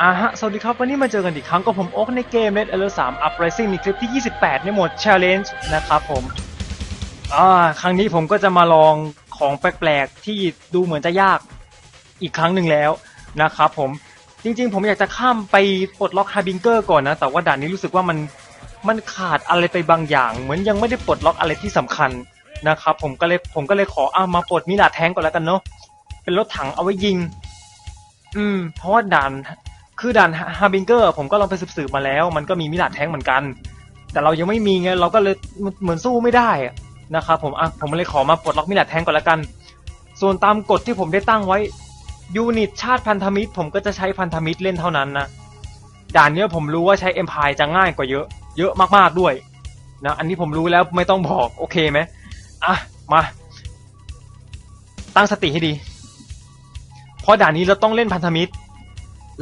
อ่าฮะ สวัสดีครับ วันนี้มาเจอกันอีกครั้งกับผมโอ๊กในเกม Red Alert 3 Uprising ในคลิปที่ 28 ในโหมด Challenge นะครับผม อ่า ครั้งนี้ผมก็จะมาลองของแปลกๆ ที่ดูเหมือนจะยากอีกครั้งหนึ่งแล้วนะครับผม จริงๆ ผมอยากจะข้ามไปปลดล็อกฮาบิงเกอร์ก่อนนะ แต่ว่าด่านนี้รู้สึกว่ามัน มันขาดอะไรไปบางอย่าง เหมือนยังไม่ได้ปลดล็อกอะไรที่สำคัญนะครับผมก็เลยผมก็เลยขอเอามาปลดมิลาแทงก่อนแล้วกันเนาะ เป็นรถถังเอาไว้ยิง อืม เพราะว่าด่าน คือด่านฮาบิงเกอร์ผมก็ลองไปสืบๆมาแล้ว มันก็มีมิลาแทงเหมือนกัน แต่เรายังไม่มีไงเราก็เลยเหมือนสู้ไม่ได้นะครับผมอะผมเลยขอมาปลดล็อกมิลาแทงก่อนแล้วกัน ส่วนตามกฎที่ผมได้ตั้งไว้ยูนิตชาติพันธมิตร ผมก็จะใช้พันธมิตรเล่นเท่านั้นนะด่านเนี้ยผมรู้ว่าใช้เอ็มพายจะง่ายกว่าเยอะ เยอะมากๆด้วยนะอันนี้ผมรู้แล้วไม่ต้องบอกโอเคไหมอะมาตั้งสติให้ดี เพราะด่านนี้เราต้องเล่นพันธมิตร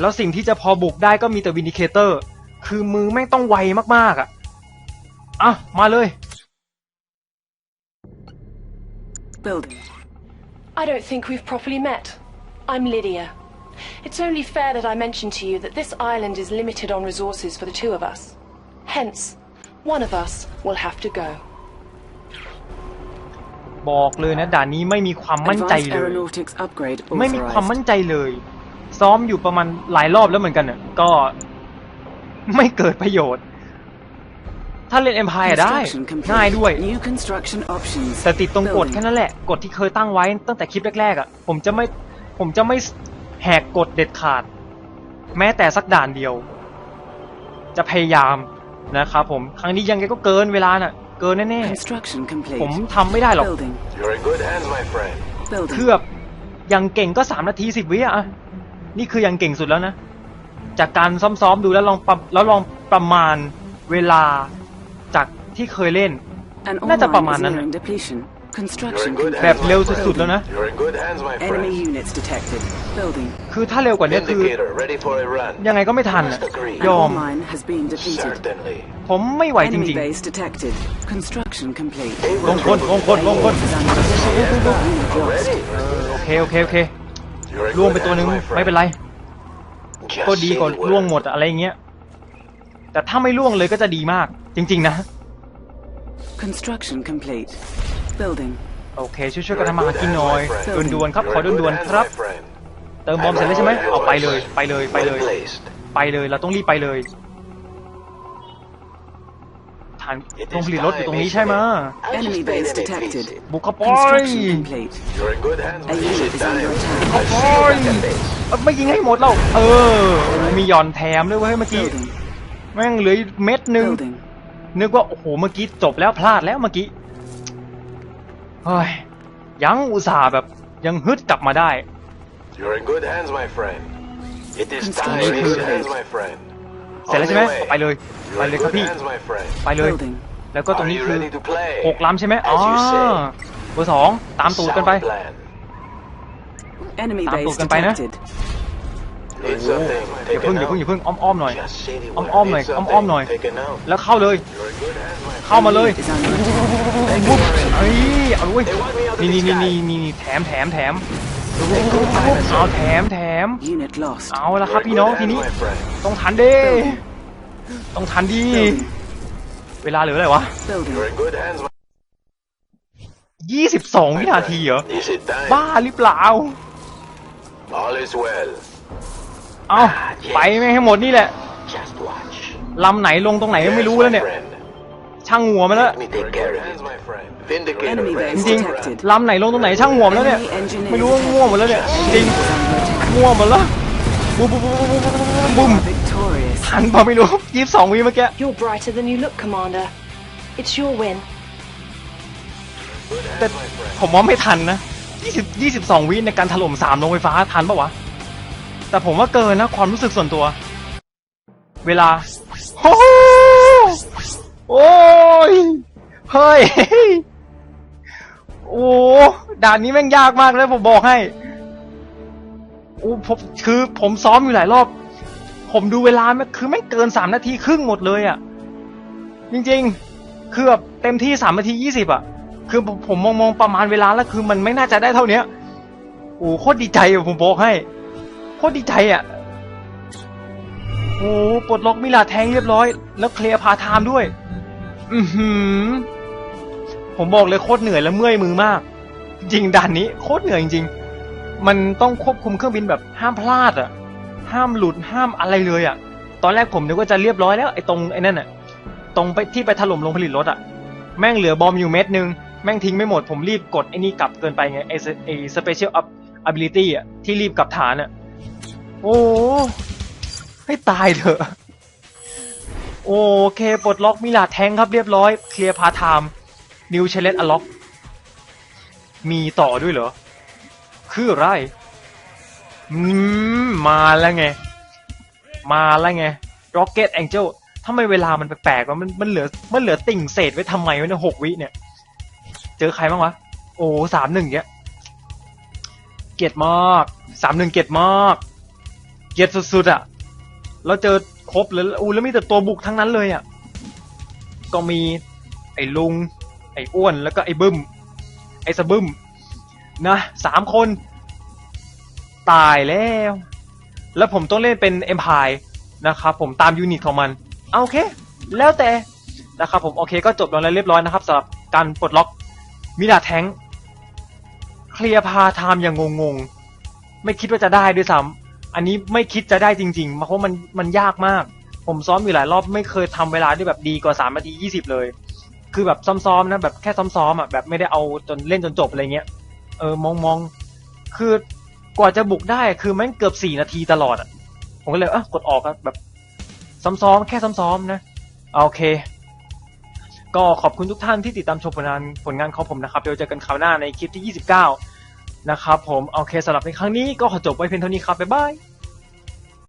แล้วสิ่งที่จะพอบุกได้ก็มีแต่วินิเคเตอร์ คือมือแม่งต้องไวมากๆอะ อะ มาเลย Building. I don't think we've properly met. I'm Lydia. It's only fair that I mention to you that this island is limited on resources for the two of us. Hence, one of us will have to go. บอกเลยนะด่านนี้ไม่มีความมั่นใจ Advanced เลย aeronautics upgrade ไม่มีความ authorized. มั่นใจเลย ซ้อมอยู่ประมาณหลายรอบแล้วเหมือนกันน่ะก็ไม่เกิดประโยชน์ ถ้าเล่น Empire ได้ Construction complete. ง่ายด้วย New construction options. แต่ติดตรงกฎ Building. แค่นั้นแหละ กฎที่เคยตั้งไว้ตั้งแต่คลิปแรกๆอะ ผมจะไม่ผมจะไม่แหกกฎเด็ดขาด แม้แต่สักด่านเดียว จะพยายามนะครับผม ครั้งนี้ยังไงก็เกินเวลาน่ะ เกินแน่ Construction complete. ๆผมทำไม่ได้หรอก Building. You're in good hands, my friend. Building. คือแบบยังเก่งก็สามนาทีสิบวิอะ นี่คือยังเก่งสุดแล้วนะ จากการซ้อมๆดูแล้วลองประแล้วลองประมาณเวลาจากที่เคยเล่น An ore น่าจะ mine ประมาณ is นั้น nearing depletion. You're Construction in good complete. แบบ hands, เร็ว my friend. สุดๆแล้วนะ You're in good hands, my Enemy friend. units detected. Building. คือถ้าเร็วกว่านี้คือ Indicator ready for a run. ยังไงก็ไม่ทันอะ An ยอ ore ม mine has been depleted. Certainly. ผมไม่ไหวจ Enemy ริง base detected. Construction complete. ๆ ลงคนลงคนลงคน Is under attack. Unit lost. Ready? โอเคโอเคโอเค You're in ล่วง good ไปตัวหนึ่ง hands, my ไม่เป็น friend. ไร Just ก็ดี say กว่า the ล่วง word. หมดอะไรอย่างเงี้ย แต่ถ้าไม่ล่วงเลยก็จะดีมาก จริง ๆ นะ Construction complete. Building. โอเค ช่วยๆ You're กัน in ทำมาหา good กิน hands, หน่อย my friend. ด่วนๆครับ You're ขอ in good ด่วน hands, ๆครับ my friend. เติมบอมเสร็จแล้วใช่ไหมเอาไปเลย ไปเลยไปเลย Well placed. ไปเลย เราต้องรีบไปเลย ฐานโรงผลิตรถอยู่ตรงนี้ใช่ไหม I'll Enemy just pay base them a detected. visit. บุกเข้าไป Construction complete. You're in good hands, A my unit visit is under time. attack. I'll see you at the base. เอ้ยไม่ยิงให้หมดแล้ว เออโอ้มีหย่อนแถมด้วยเว้ยเมื่อกี้ Building. แม่งเหลือเม็ดหนึ่ง Building. นึกว่า โอ้โห เมื่อกี้จบแล้วพลาดแล้วเมื่อกี้เฮ้ยยังอุตส่าห์แบบยังฮึดกลับมาได้ You're in good hands, my friend. It is Construction time in good complete. hands, my friend. เสร็จแล้วใช่ไหม On the way. ไปเลยไป You're เล in ยครับ good พี่ hands, my friend. ไปเลย Building. แล้วก็ตรง Are นี้ you คือ ready to play? หกลำใช่ไหมอ๋อ As you say. เบอร์สองตามตูดกันไป Sound plan. Enemy Tạm base tụt กันไปนะ detected. Need something? อย่า Take เพิ่ง a อย่าเพิ่งอย่า note. เพิ่งอ้อมๆหน่อย Just say the อ้ word. อมๆหน่อย Need อ้อมๆหน่อย something? Take a note. แล้วเข้าเลย You're in good hands, my เข้ามาเลย Unit is under attack. ปุ๊บเอ้ยเอาด้วย They want me out of นี่ the นี่นี่ sky. นี่นี่แถมแถมแถม เอาแถมแถม Unit lost. เอาละครับ You're in พี่น้อง good ที hands, นี้ my friend. ต้องทันเด้ต้องทันดี Building. เวลาเหลืออะไรวะ Building. You're in good hands, my 22วินาทีเหรอ friend. Is it time? บ้าหรือเปล่า All is well. เอาไปไม่งให้หมดนี่แหละ Just watch. ลำไหนลงตรงไหนไม่รู้ Yes, แล้ว my เนี่ย friend. ช่างหัวมันแล้ว จริง for a run. detected. ๆลำไหนลงตรงไหนช่างหัวมันแล้วเนี่ย Enemy engineer ไม่รู้ว่า detected. มั่วหมดแล้วเนี่ย จริง Unit is under attack. มั่วหมดแล้วบุ้มบุ้มบุ้มบุ้มบุ้มบุ้ม You are victorious. ทันเปล่าไม่รู้22วิเมื่อกี้ You're brighter than you look, Commander. It's your win. แต่ผมว่าไม่ทันนะ20 22 วิในการถล่ม3โรงไฟฟ้าทันปะวะ แต่ผมว่าเกินนะความรู้สึกส่วนตัว เวลา โอ้โหโอ้ย เฮ้ย โอ้ด่านนี้แม่งยากมากเลยผมบอกให้โอ้ผมคือผมซ้อมอยู่หลายรอบ ผมดูเวลาแม่งคือแม่งเกินสามนาทีครึ่งหมดเลยอะ่ะ จริงๆ คือแบบเต็มที่สามนาทียี่สิบอะ คือผมมองมองประมาณเวลาแล้วคือมันไม่น่าจะได้เท่าเนี้ยโอ้โคตรดีใจอะผมบอกให้โคตรดีใจอะโอ้ปลดล็อกมิลาแทงเรียบร้อย แล้วเคลียร์พาไทม์ด้วย อือหือ ผมบอกเลยโคตรเหนื่อยและเมื่อยมือมาก จริงด่านนี้โคตรเหนื่อยจริงๆ มันต้องควบคุมเครื่องบินแบบห้ามพลาดอะ ห้ามหลุดห้ามอะไรเลยอะ ตอนแรกผมนึกว่าจะเรียบร้อยแล้วไอ้ตรงไอ้นั่นอะ ตรงไปที่ไปถล่มโรงผลิตรถอะ แม่งเหลือบอมอยู่เม็ดนึง แม่งทิ้งไม่หมดผมรีบกดไอ้นี่กลับเกินไปไงไอ้ไอ้สเปเชียลอัพ ability อะที่รีบกลับฐานอะ โอ้ให้ตายเถอะ โอเคปลดล็อกมิลาแทงครับเรียบร้อย เคลียร์พาไทม์ นิวเชเลตอล็อกมีต่อด้วยเหรอ คืออะไรอืมมาแล้วไง มาแล้วไง Rocket Angel ทำไมเวลามันแปลกๆวะมันมันเหลือมันเหลือติ่งเศษไว้ทำไมวะเนี่ยหกวิเนี่ย เจอใครบ้างวะ โอ้สามหนึ่งเนี้ย เกียดมากสามหนึ่งเกียดมาก เกียดสุดๆอะแล้วเจอครบเลยอู้แล้วมีแต่ตัวบุกทั้งนั้นเลยอะก็มีไอ้ลุง ไอ้อ้วนแล้วก็ไอ้บึ้ม ไอ้สะบึ้มนะสามคน ตายแล้ว แล้วผมต้องเล่นเป็นเอ็มพายนะครับผมตามยูนิตของมันเอาโอเค แล้วแต่นะครับผมโอเคก็จบลงแล้วเรียบร้อยนะครับสำหรับการปลดล็อกมิลาแทงเคลียร์พาไทม์อย่างงงๆ ไม่คิดว่าจะได้ด้วยซ้ำอันนี้ไม่คิดจะได้จริงๆเพราะมันมันยากมาก ผมซ้อมอยู่หลายรอบไม่เคยทำเวลาได้แบบดีกว่าสามนาทียี่สิบเลย คือแบบซ้อมๆนะแบบแค่ซ้อมๆอะแบบไม่ได้เอาจนเล่นจนจบอะไรเงี้ยเออมองมองคือกว่าจะบุกได้คือแม่งเกือบสี่นาทีตลอดอะผมก็เลยเออกดออกแบบซ้อมๆแค่ซ้อมๆนะโอเค ก็ขอบคุณทุกท่านที่ติดตามชมผลงานผลงานของผมนะครับเดี๋ยวเจอกันคราวหน้าในคลิปที่ 29 นะครับผมโอเคสำหรับในครั้งนี้ก็ขอจบไว้เพียงเท่านี้ครับบ๊ายบาย